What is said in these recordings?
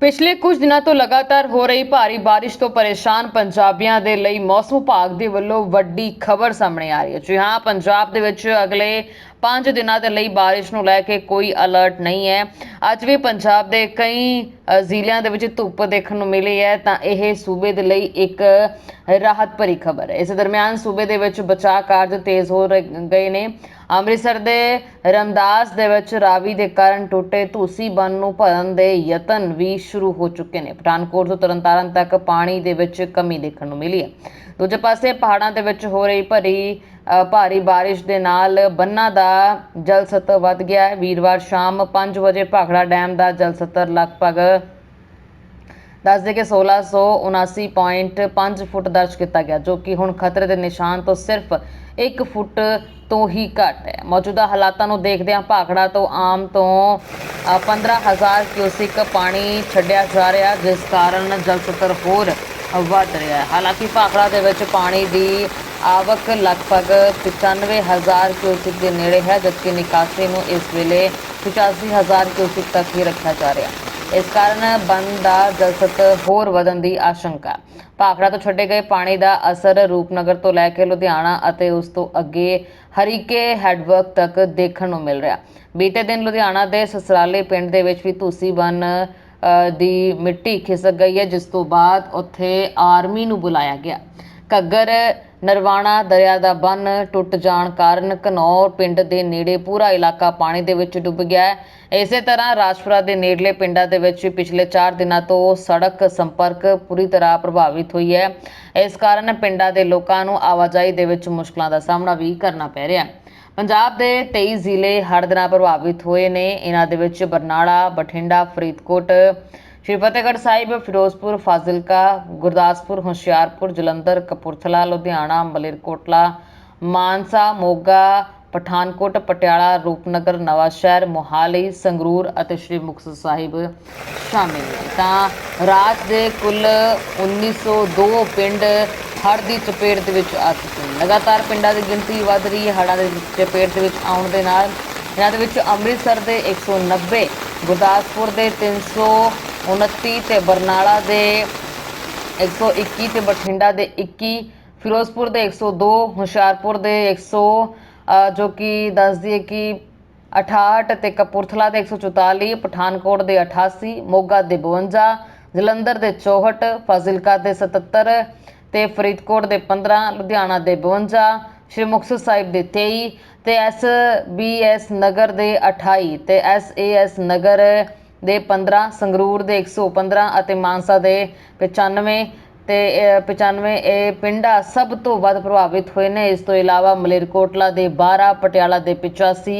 ਪਿਛਲੇ ਕੁਝ ਦਿਨਾਂ ਤੋਂ ਲਗਾਤਾਰ ਹੋ ਰਹੀ ਭਾਰੀ ਬਾਰਿਸ਼ ਤੋਂ ਪਰੇਸ਼ਾਨ ਪੰਜਾਬੀਆਂ ਦੇ ਲਈ ਮੌਸਮ ਵਿਭਾਗ ਦੇ ਵੱਲੋਂ ਵੱਡੀ ਖਬਰ ਸਾਹਮਣੇ ਆ ਰਹੀ ਹੈ। ਜੀ ਹਾਂ, ਪੰਜਾਬ ਦੇ ਵਿੱਚ ਅਗਲੇ 5 ਦਿਨਾਂ ਦੇ ਲਈ ਬਾਰਿਸ਼ ਨੂੰ ਲੈ ਕੇ ਕੋਈ ਅਲਰਟ ਨਹੀਂ ਹੈ। ਅੱਜ ਵੀ ਪੰਜਾਬ ਦੇ ਕਈ ਜ਼ਿਲ੍ਹਿਆਂ ਦੇ ਵਿੱਚ ਧੁੱਪ ਦੇਖਣ ਨੂੰ ਮਿਲੀ ਹੈ, ਤਾਂ ਇਹ ਸੂਬੇ ਦੇ ਲਈ ਇੱਕ ਰਾਹਤ ਭਰੀ ਖਬਰ ਹੈ। ਇਸ ਦਰਮਿਆਨ ਸੂਬੇ ਦੇ ਵਿੱਚ ਬਚਾਅ ਕਾਰਜ ਤੇਜ਼ ਹੋ ਰਹੇ- ਗਏ ਨੇ। ਅੰਮ੍ਰਿਤਸਰ ਦੇ ਰਮਦਾਸ ਦੇ ਵਿੱਚ ਰਾਵੀ ਦੇ ਕਾਰਨ ਟੁੱਟੇ ਧੂਸੀ ਬੰਨ ਨੂੰ ਭਰਨ ਦੇ ਯਤਨ ਵੀ ਸ਼ੁਰੂ ਹੋ ਚੁੱਕੇ ਨੇ। ਪਠਾਨਕੋਟ ਤੋਂ ਤਰਨਤਾਰਨ ਤੱਕ ਪਾਣੀ ਦੇ ਵਿੱਚ ਕਮੀ ਦੇਖਣ ਨੂੰ ਮਿਲੀ ਹੈ। ਦੂਜੇ ਪਾਸੇ ਪਹਾੜਾਂ ਦੇ ਵਿੱਚ ਹੋ ਰਹੀ ਭਰੀ ਭਾਰੀ ਬਾਰਿਸ਼ ਦੇ ਨਾਲ ਬੰਨਾਂ ਦਾ ਜਲ ਸਤਰ ਵੱਧ ਗਿਆ ਹੈ। ਵੀਰਵਾਰ ਸ਼ਾਮ 5 ਵਜੇ ਭਾਖੜਾ ਡੈਮ ਦਾ ਜਲ ਸਤਰ ਲਗਭਗ ਦੱਸਦੇ ਕਿ 1679.5 ਫੁੱਟ ਦਰਜ ਕੀਤਾ ਗਿਆ, ਜੋ ਕਿ ਹੁਣ ਖਤਰੇ ਦੇ ਨਿਸ਼ਾਨ ਤੋਂ ਸਿਰਫ 1 ਫੁੱਟ ਤੋਂ ਹੀ ਘੱਟ ਹੈ। ਮੌਜੂਦਾ ਹਾਲਾਤਾਂ ਨੂੰ ਦੇਖਦਿਆਂ ਭਾਖੜਾ ਤੋਂ ਆਮ ਤੋਂ ਅ, 15000 ਕਿਊਸਿਕ ਪਾਣੀ ਛੱਡਿਆ ਜਾ ਰਿਹਾ ਜਿਸ ਕਾਰਨ ਜਲ ਸਤਰ ਹੋਰ ਵੱਧ ਰਿਹਾ ਹੈ। ਹਾਲਾਂਕਿ ਭਾਖੜਾ ਦੇ ਵਿੱਚ ਪਾਣੀ ਦੀ ਆਵਕ ਲਗਭਗ 95000 ਕਿਊਸਿਕ ਦੇ ਨੇੜੇ ਹੈ ਜਦਕਿ ਨਿਕਾਸੀ ਨੂੰ ਇਸ ਵੇਲੇ 85000 ਕਿਊਸਿਕ ਤੱਕ ਹੀ ਰੱਖਿਆ ਜਾ ਰਿਹਾ ਹੈ। ਇਸ ਕਾਰਨ ਬੰਦ ਦਾ ਜਲ ਹੋਰ ਵਧਣ ਦੀ ਆਸ਼ੰਕਾ। ਭਾਖੜਾ ਤੋਂ ਛੱਡੇ ਗਏ ਪਾਣੀ ਦਾ ਅਸਰ ਰੂਪਨਗਰ ਤੋਂ ਲੈ ਕੇ ਲੁਧਿਆਣਾ ਅਤੇ ਉਸ ਤੋਂ ਅੱਗੇ ਹਰੀਕੇ ਹੈਡਵਰਕ ਤੱਕ ਦੇਖਣ ਨੂੰ ਮਿਲ ਰਿਹਾ। ਬੀਤੇ ਦਿਨ ਲੁਧਿਆਣਾ ਦੇ ਸਸਰਾਲੇ ਪਿੰਡ ਦੇ ਵਿੱਚ ਵੀ ਧੂਸੀ ਬੰਨ ਦੀ ਮਿੱਟੀ ਖਿਸਕ ਗਈ ਹੈ, ਜਿਸ ਤੋਂ ਬਾਅਦ ਉੱਥੇ ਆਰਮੀ ਨੂੰ ਬੁਲਾਇਆ ਗਿਆ। ਘੱਗਰ ਨਰਵਾਣਾ ਦਰਿਆ ਦਾ ਬੰਨ ਟੁੱਟ ਜਾਣ ਕਾਰਨ ਘਨੌਰ ਪਿੰਡ ਦੇ ਨੇੜੇ ਪੂਰਾ ਇਲਾਕਾ ਪਾਣੀ ਦੇ ਵਿੱਚ ਡੁੱਬ ਗਿਆ ਹੈ। ਇਸੇ ਤਰ੍ਹਾਂ ਰਾਜਪੁਰਾ ਦੇ ਨੇੜਲੇ ਪਿੰਡਾਂ ਦੇ ਵਿੱਚ ਪਿਛਲੇ 4 ਦਿਨਾਂ ਤੋਂ ਸੜਕ ਸੰਪਰਕ ਪੂਰੀ ਤਰ੍ਹਾਂ ਪ੍ਰਭਾਵਿਤ ਹੋਈ ਹੈ। ਇਸ ਕਾਰਨ ਪਿੰਡਾਂ ਦੇ ਲੋਕਾਂ ਨੂੰ ਆਵਾਜਾਈ ਦੇ ਵਿੱਚ ਮੁਸ਼ਕਲਾਂ ਦਾ ਸਾਹਮਣਾ ਵੀ ਕਰਨਾ ਪੈ ਰਿਹਾ ਹੈ। ਪੰਜਾਬ ਦੇ 23 ਜ਼ਿਲ੍ਹੇ ਹੜ੍ਹ ਦੇ ਨਾਲ ਪ੍ਰਭਾਵਿਤ ਹੋਏ ਨੇ। ਇਹਨਾਂ ਦੇ ਵਿੱਚ ਬਰਨਾਲਾ, ਬਠਿੰਡਾ, ਫਰੀਦਕੋਟ ਸ਼੍ਰੀ ਫਤਿਹਗੜ੍ਹ ਸਾਹਿਬ, ਫਿਰੋਜ਼ਪੁਰ, ਫਾਜ਼ਿਲਕਾ, ਗੁਰਦਾਸਪੁਰ, ਹੁਸ਼ਿਆਰਪੁਰ, ਜਲੰਧਰ, ਕਪੂਰਥਲਾ, ਲੁਧਿਆਣਾ, ਮਲੇਰਕੋਟਲਾ, ਮਾਨਸਾ, ਮੋਗਾ, ਪਠਾਨਕੋਟ, ਪਟਿਆਲਾ, ਰੂਪਨਗਰ, ਨਵਾਂਸ਼ਹਿਰ, ਮੋਹਾਲੀ, ਸੰਗਰੂਰ ਅਤੇ ਸ਼੍ਰੀ ਮੁਕਤਸਰ ਸਾਹਿਬ ਸ਼ਾਮਿਲ ਨੇ। ਤਾਂ ਰਾਜ ਦੇ ਕੁੱਲ 1902 ਪਿੰਡ ਹੜ੍ਹ ਦੀ ਚਪੇਟ ਦੇ ਵਿੱਚ ਆ ਚੁੱਕੇ ਨੇ। ਲਗਾਤਾਰ ਪਿੰਡਾਂ ਦੀ ਗਿਣਤੀ ਵਧ ਰਹੀ ਹੈ, ਹੜ੍ਹਾਂ ਦੇ ਚਪੇਟ ਦੇ ਵਿੱਚ ਆਉਣ ਦੇ ਨਾਲ ਇਹਨਾਂ ਦੇ ਵਿੱਚ ਅੰਮ੍ਰਿਤਸਰ ਦੇ 190 ਗੁਰਦਾਸਪੁਰ ਦੇ 329 ਤੇ ਬਰਨਾਲਾ ਦੇ 121 ਤੇ ਬਠਿੰਡਾ ਦੇ 21 ਫਿਰੋਜ਼ਪੁਰ ਦੇ 102 ਹੁਸ਼ਿਆਰਪੁਰ ਦੇ 100 ਅ, ਜੋ ਕਿ ਦੱਸ ਦਈਏ ਕਿ 68 ਤੇ ਕਪੂਰਥਲਾ ਦੇ 144 ਪਠਾਨਕੋਟ ਦੇ 88 ਮੋਗਾ ਦੇ 52 ਜਲੰਧਰ ਦੇ 64 ਫਾਜ਼ਿਲਕਾ ਦੇ 77 ਤੇ ਫਰੀਦਕੋਟ ਦੇ 15 ਲੁਧਿਆਣਾ ਦੇ 52 ਸ਼੍ਰੀ ਮੁਕਤਸਰ ਸਾਹਿਬ ਦੇ 23 ਤੇ ਐਸ ਬੀ ਐਸ ਨਗਰ ਦੇ 28 ਤੇ ਐਸ ਏ ਐਸ ਨਗਰ ਦੇ 15 ਸੰਗਰੂਰ ਦੇ 115 ਅਤੇ ਮਾਨਸਾ ਦੇ 95 ਤੇ ਅਹ, 95 ਇਹ ਪਿੰਡਾਂ ਸਭ ਤੋਂ ਵੱਧ ਪ੍ਰਭਾਵਿਤ ਹੋਏ ਨੇ। ਇਸ ਤੋਂ ਇਲਾਵਾ ਮਲੇਰਕੋਟਲਾ ਦੇ 12 ਪਟਿਆਲਾ ਦੇ 85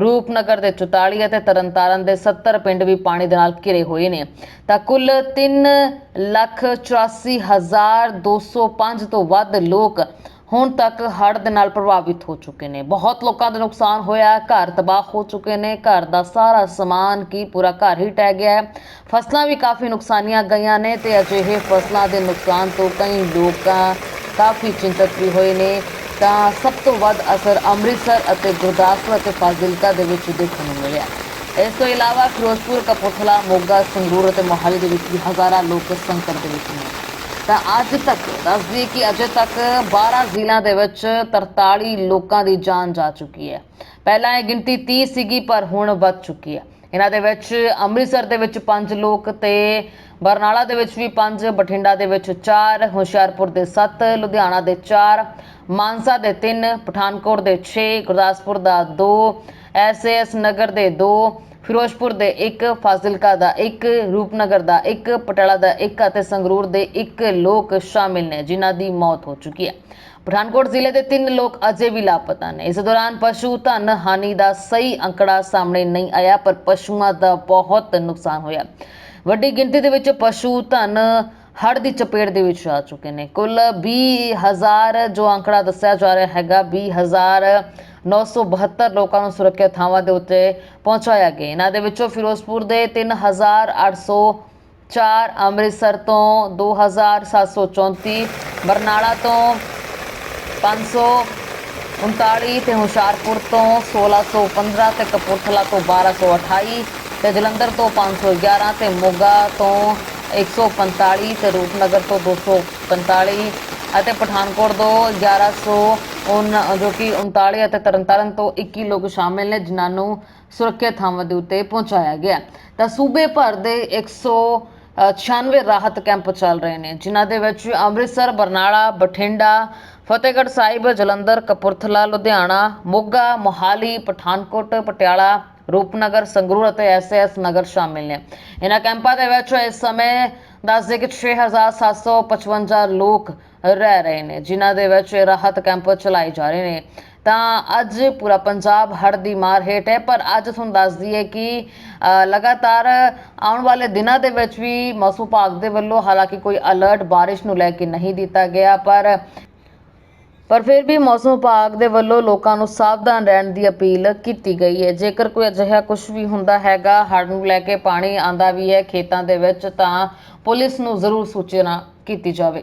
ਰੂਪਨਗਰ ਦੇ 44 ਅਤੇ ਤਰਨਤਾਰਨ ਦੇ 70 ਪਿੰਡ ਵੀ ਪਾਣੀ ਦੇ ਨਾਲ ਘਿਰੇ ਹੋਏ ਨੇ। ਤਾਂ ਕੁੱਲ 3 ਲੱਖ 84 ਹਜ਼ਾਰ 205 ਤੋਂ ਵੱਧ ਲੋਕ ਹੁਣ ਤੱਕ ਹੜ੍ਹ ਦੇ ਨਾਲ ਪ੍ਰਭਾਵਿਤ ਹੋ ਚੁੱਕੇ ਨੇ। ਬਹੁਤ ਲੋਕਾਂ ਦਾ ਨੁਕਸਾਨ ਹੋਇਆ, ਘਰ ਤਬਾਹ ਹੋ ਚੁੱਕੇ ਨੇ, ਘਰ ਦਾ ਸਾਰਾ ਸਮਾਨ ਕੀ ਪੂਰਾ ਘਰ ਹੀ ਟਹਿ ਗਿਆ ਹੈ। ਫਸਲਾਂ ਵੀ ਕਾਫੀ ਨੁਕਸਾਨੀਆਂ ਗਈਆਂ ਨੇ ਤੇ ਅਜਿਹੇ ਫਸਲਾਂ ਦੇ ਨੁਕਸਾਨ ਤੋਂ ਕਈ ਲੋਕਾਂ ਕਾਫੀ ਚਿੰਤਤ ਵੀ ਹੋਏ ਨੇ। ਤਾਂ ਸਭ ਤੋਂ ਵੱਧ ਅਸਰ ਅੰਮ੍ਰਿਤਸਰ ਅਤੇ ਗੁਰਦਾਸਪੁਰ ਅਤੇ ਫਾਜ਼ਿਲਕਾ ਦੇ ਵਿੱਚ ਦੇਖਣ ਨੂੰ ਮਿਲਿਆ। ਇਸ ਤੋਂ ਇਲਾਵਾ ਫਿਰੋਜ਼ਪੁਰ, ਕਪੂਰਥਲਾ, ਮੋਗਾ, ਸੰਗਰੂਰ ਅਤੇ ਮੋਹਾਲੀ ਦੇ ਵਿੱਚ ਵੀ ਹਜ਼ਾਰਾਂ ਲੋਕ ਸੰਕਟ ਦੇ ਵਿੱਚ ਨੇ। ਤਾਂ ਅੱਜ ਤੱਕ ਦੱਸਦੀ ਕਿ ਅਜੇ ਤੱਕ 12 ਜ਼ਿਲ੍ਹਿਆਂ ਦੇ ਵਿੱਚ 43 ਲੋਕਾਂ ਦੀ ਜਾਨ ਜਾ ਚੁੱਕੀ ਹੈ। ਪਹਿਲਾਂ ਇਹ ਗਿਣਤੀ 30 ਸੀਗੀ, ਪਰ ਹੁਣ ਵੱਧ ਚੁੱਕੀ ਹੈ। ਇਹਨਾਂ ਦੇ ਵਿੱਚ ਅੰਮ੍ਰਿਤਸਰ ਦੇ ਵਿੱਚ 5 ਲੋਕ ਤੇ ਬਰਨਾਲਾ ਦੇ ਵਿੱਚ ਵੀ 5 ਬਠਿੰਡਾ ਦੇ ਵਿੱਚ 4 ਹੁਸ਼ਿਆਰਪੁਰ ਦੇ 7 ਲੁਧਿਆਣਾ ਦੇ 4 ਮਾਨਸਾ ਦੇ 3 ਪਠਾਨਕੋਟ ਦੇ 6 ਗੁਰਦਾਸਪੁਰ ਦਾ 2 ਐਸਐਸ ਨਗਰ ਦੇ 2 ਫਿਰੋਜ਼ਪੁਰ ਦੇ ਇੱਕ ਫਾਜ਼ਿਲਕਾ ਦਾ, ਇੱਕ ਰੂਪਨਗਰ ਦਾ, ਇੱਕ ਪਟਿਆਲਾ ਦਾ, ਇੱਕ ਅਤੇ ਸੰਗਰੂਰ ਦੇ ਇੱਕ ਲੋਕ ਸ਼ਾਮਿਲ ਨੇ, ਜਿਨ੍ਹਾਂ ਦੀ ਮੌਤ ਹੋ ਚੁੱਕੀ ਹੈ। ਪਠਾਨਕੋਟ ਜ਼ਿਲ੍ਹੇ ਦੇ ਤਿੰਨ ਲੋਕ ਅਜੇ ਵੀ ਲਾਪਤਾ ਨੇ। ਇਸ ਦੌਰਾਨ ਪਸ਼ੂ ਧਨ ਹਾਨੀ ਦਾ ਸਹੀ ਅੰਕੜਾ ਸਾਹਮਣੇ ਨਹੀਂ ਆਇਆ, ਪਰ ਪਸ਼ੂਆਂ ਦਾ ਬਹੁਤ ਨੁਕਸਾਨ ਹੋਇਆ। ਵੱਡੀ ਗਿਣਤੀ ਦੇ ਵਿੱਚ ਪਸ਼ੂ ਧਨ ਹੜ੍ਹ ਦੀ ਚਪੇਟ ਦੇ ਵਿੱਚ ਆ ਚੁੱਕੇ ਨੇ। ਕੁੱਲ 20000 ਜੋ ਅੰਕੜਾ ਦੱਸਿਆ ਜਾ ਰਿਹਾ ਹੈਗਾ 20972 ਲੋਕਾਂ ਨੂੰ ਸੁਰੱਖਿਅਤ ਥਾਵਾਂ ਦੇ ਉੱਤੇ ਪਹੁੰਚਾਇਆ ਗਿਆ। ਇਹਨਾਂ ਦੇ ਵਿੱਚੋਂ ਫਿਰੋਜ਼ਪੁਰ ਦੇ 3804 ਅੰਮ੍ਰਿਤਸਰ ਤੋਂ 2734 ਬਰਨਾਲਾ ਤੋਂ 539 ਤੇ ਹੁਸ਼ਿਆਰਪੁਰ ਤੋਂ 1615 ਤੇ ਕਪੂਰਥਲਾ ਤੋਂ 1228 ਤੇ ਜਲੰਧਰ ਤੋਂ 511 ਤੇ ਮੋਗਾ ਤੋਂ 145 ਤੇ ਰੂਪਨਗਰ ਤੋਂ 245 ਅਤੇ ਪਠਾਨਕੋਟ ਤੋਂ 1100 ਉਹਨਾਂ ਜੋ ਕਿ 39 ਅਤੇ ਤਰਨਤਾਰਨ ਤੋਂ 21 ਲੋਕ ਸ਼ਾਮਿਲ ਨੇ ਜਿਨ੍ਹਾਂ ਨੂੰ ਸੁਰੱਖਿਅਤ ਥਾਵਾਂ ਦੇ ਉੱਤੇ ਪਹੁੰਚਾਇਆ ਗਿਆ। ਤਾਂ ਸੂਬੇ ਭਰ ਦੇ 100 ਅ, 96 ਰਾਹਤ ਕੈਂਪ ਚੱਲ ਰਹੇ ਨੇ ਜਿਨ੍ਹਾਂ ਦੇ ਵਿੱਚ ਅੰਮ੍ਰਿਤਸਰ ਬਰਨਾਲਾ ਬਠਿੰਡਾ ਫਤਿਹਗੜ੍ਹ ਸਾਹਿਬ ਜਲੰਧਰ ਕਪੂਰਥਲਾ ਲੁਧਿਆਣਾ ਮੋਗਾ ਮੋਹਾਲੀ ਪਠਾਨਕੋਟ ਪਟਿਆਲਾ ਰੂਪਨਗਰ ਸੰਗਰੂਰ ਅਤੇ ਐਸਐਸ ਨਗਰ ਸ਼ਾਮਿਲ ਨੇ। ਇਹਨਾਂ ਕੈਂਪਾਂ ਦੇ ਵਿੱਚ ਇਸ ਸਮੇਂ ਦੱਸਦੇ ਕਿ 6755 ਲੋਕ ਰਹਿ ਰਹੇ ਨੇ, ਜਿਨ੍ਹਾਂ ਦੇ ਵਿੱਚ ਰਾਹਤ ਕੈਂਪ ਚਲਾਏ ਜਾ ਰਹੇ ਨੇ। ਤਾਂ ਅੱਜ ਪੂਰਾ ਪੰਜਾਬ ਹੜ੍ਹ ਦੀ ਮਾਰ ਹੇਠ ਹੈ, ਪਰ ਅੱਜ ਤੁਹਾਨੂੰ ਦੱਸ ਦਈਏ ਕਿ ਲਗਾਤਾਰ ਆਉਣ ਵਾਲੇ ਦਿਨਾਂ ਦੇ ਵਿੱਚ ਵੀ ਮੌਸਮ ਵਿਭਾਗ ਦੇ ਵੱਲੋਂ ਹਾਲਾਂਕਿ ਕੋਈ ਅਲਰਟ ਬਾਰਿਸ਼ ਨੂੰ ਲੈ ਕੇ ਨਹੀਂ ਦਿੱਤਾ ਗਿਆ, ਪਰ ਪਰ ਫਿਰ ਵੀ ਮੌਸਮ ਵਿਭਾਗ ਦੇ ਵੱਲੋਂ ਲੋਕਾਂ ਨੂੰ ਸਾਵਧਾਨ ਰਹਿਣ ਦੀ ਅਪੀਲ ਕੀਤੀ ਗਈ ਹੈ। ਜੇਕਰ ਕੋਈ ਅਜਿਹਾ ਕੁਝ ਵੀ ਹੁੰਦਾ ਹੈਗਾ, ਹੜ੍ਹ ਨੂੰ ਲੈ ਕੇ ਪਾਣੀ ਆਂਦਾ ਵੀ ਹੈ ਖੇਤਾਂ ਦੇ ਵਿੱਚ, ਤਾਂ ਪੁਲਿਸ ਨੂੰ ਜ਼ਰੂਰ ਸੂਚਨਾ ਕੀਤੀ ਜਾਵੇ।